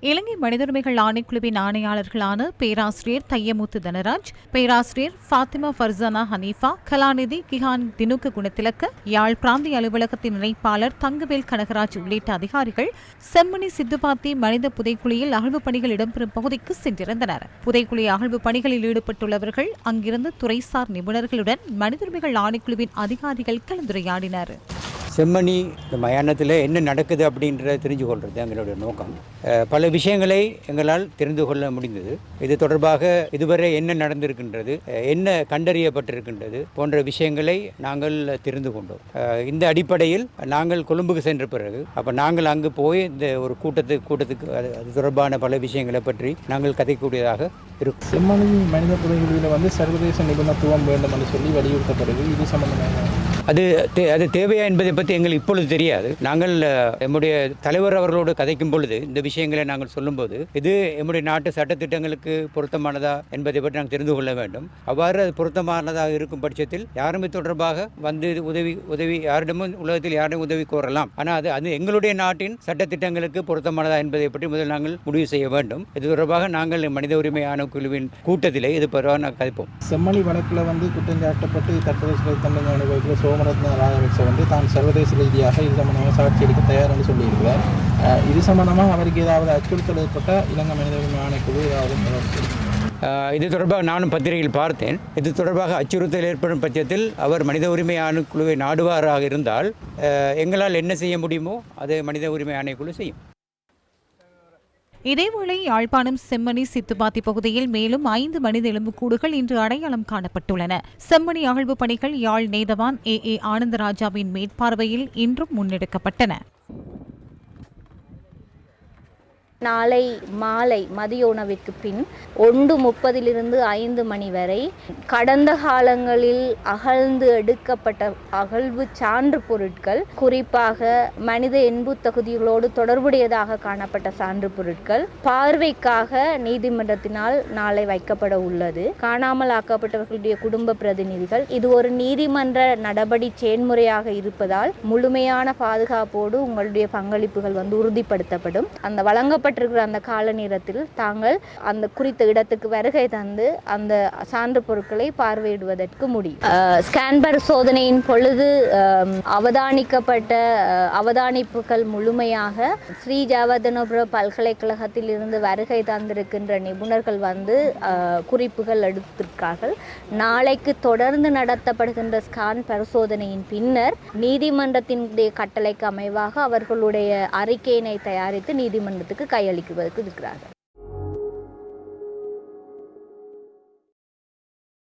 இலங்கை மனிதுரிமைகள் ஆணைக்குழுவின் ஆணையாளர்களான பேராசிரியர் தையமுத்து தனராஜ் பேராசிரியர் ஃபாத்திமா ஃபர்சானா ஹனீஃபா கலாநிதி கிஹான் தினுக்கு குணத்திலக்க யாழ் பிராந்திய அலுவலகத்தின் இணைப்பாளர் தங்கவேல் கனகராஜ் உள்ளிட்ட அதிகாரிகள் செம்மணி சித்துபாத்தி மனித புதைக்குழியில் அகழ்வு பணிகள் இடம்பெறும் பகுதிக்கு சென்றிருந்தனர். புதைக்குழி அகழ்வு பணிகளில் ஈடுபட்டுள்ளவர்கள் அங்கிருந்து துறைசார் நிபுணர்களுடன் மனிதுரிமைகள் ஆணைக்குழுவின் அதிகாரிகள் கலந்துரையாடினர். செம்மணி இந்த மயானத்தில் என்ன நடக்குது அப்படின்றத தெரிஞ்சு கொள்வது எங்களுடைய நோக்கம். பல விஷயங்களை எங்களால் தெரிந்து கொள்ள முடிந்தது. இது தொடர்பாக இதுவரை என்ன நடந்திருக்கின்றது என்ன கண்டறியப்பட்டிருக்கின்றது போன்ற விஷயங்களை நாங்கள் தெரிந்து கொண்டோம். இந்த அடிப்படையில் நாங்கள் கொழும்புக்கு சென்ற பிறகு அப்போ நாங்கள் அங்கு போய் இந்த ஒரு கூட்டத்துக்கு கூட்டத்துக்கு அது அது தொடர்பான பல விஷயங்களை பற்றி நாங்கள் கதைக்கூடியதாக இருக்கும். செம்மணி மனித புதைகளில் வந்து சர்வதேச நிபுணத்துவம் வேண்டும் என்று சொல்லி வலியுறுத்தப்படுது. இது சம்பந்தமாக அது தே- அது தேவையா என்பதை பற்றி எங்களுக்கு இப்பொழுது தெரியாது. நாங்கள் எம்முடைய தலைவர் அவர்களோடு கதைக்கும் பொழுது இந்த விஷயங்களை நாங்கள் சொல்லும்போது இது எம்முடைய நாட்டு சட்டத்திட்டங்களுக்கு பொருத்தமானதா என்பதை பற்றி நாங்கள் தெரிந்து கொள்ள வேண்டும். அவ்வாறு அது பொருத்தமானதாக இருக்கும் பட்சத்தில் யாரும் இது தொடர்பாக வந்து இது உதவி உதவி யாரிடமும் உலகத்தில் யாரிடம் உதவி கோரலாம். ஆனால் அது அது எங்களுடைய நாட்டின் சட்டத்திட்டங்களுக்கு பொருத்தமானதா என்பதை பற்றி முதல் நாங்கள் முடிவு செய்ய வேண்டும். இது தொடர்பாக நாங்கள் மனித உரிமை ஆணைக்குழுவின் கூட்டத்திலே இது பரவாயில்ல கதைப்போம். செம்மணி வழக்கில் வந்து குற்றஞ்சாட்டப்பட்டு தற்போது சிறை அனுபவத்தில் அனுபவிக்கிற சோமரத்ன ராஜபக்ச வந்து தான் சர்வதேச ரீதியாக இது சம்பந்தமாக சாட்சி அளிக்க தயார் என்று சொல்லியிருக்கிறார். இது சம்பந்தமாக அவருக்கு ஏதாவது அச்சுறுத்தல் ஏற்பட்ட இலங்கை மனித உரிமை ஆணைக்குழு ஏதாவது இது தொடர்பாக நானும் பத்திரிகையில் பார்த்தேன். இது தொடர்பாக அச்சுறுத்தல் ஏற்படும் பட்சத்தில் அவர் மனித உரிமை ஆணைக்குழுவை நாடுவாராக இருந்தால் எங்களால் என்ன செய்ய முடியுமோ அதை மனித உரிமை ஆணைக்குழு செய்யும். இதேவேளை யாழ்ப்பாணம் செம்மணி சித்துப்பாத்தி பகுதியில் மேலும் ஐந்து மனித எலும்புக்கூடுகள் இன்று அடையாளம் காணப்பட்டுள்ளன. செம்மணி அகழ்வு பணிகள் யாழ் நேதவான் ஏ ஏ ஆனந்தராஜாவின் மேற்பார்வையில் இன்றும் முன்னெடுக்கப்பட்டன. நாளை மாலை மதிய உணவிற்கு பின் ஒன்று முப்பதிலிருந்து ஐந்து மணி வரை கடந்த காலங்களில் அகழ்ந்து எடுக்கப்பட்ட அகழ்வு சான்று பொருட்கள் குறிப்பாக மனித என்பு தகுதிகளோடு தொடர்புடையதாக காணப்பட்ட சான்று பொருட்கள் பார்வைக்காக நீதிமன்றத்தினால் நாளை வைக்கப்பட உள்ளது. காணாமல் ஆக்கப்பட்டவர்களுடைய குடும்ப பிரதிநிதிகள் இது ஒரு நீதிமன்ற நடபடி செயன்முறையாக இருப்பதால் முழுமையான பாதுகாப்போடு உங்களுடைய பங்களிப்புகள் வந்து உறுதிப்படுத்தப்படும். அந்த வழங்கப்பட்டிருக்கிற அந்த கால நேரத்தில் தாங்கள் அந்த குறித்த இடத்துக்கு வருகை தந்து அந்த சான்று பொருட்களை பார்வையிடுவதற்கு முடியும். ஸ்கேன்பர் சோதனையின் பரிசோதனையின் பொழுது அவதானிக்கப்பட்ட அவதானிப்புகள் முழுமையாக ஸ்ரீ ஜாவர்தனபுர பல்கலைக்கழகத்தில் இருந்து வருகை தந்திருக்கின்ற நிபுணர்கள் வந்து குறிப்புகள் எடுத்திருக்கார்கள். நாளைக்கு தொடர்ந்து நடத்தப்படுகின்ற ஸ்கான் பரிசோதனையின் பின்னர் நீதிமன்றத்தினுடைய கட்டளைக்கு அமைவாக அவர்களுடைய அறிக்கையினை தயாரித்து நீதிமன்றத்துக்கு கையளிக்குவதற்கு இருக்கிறார்கள்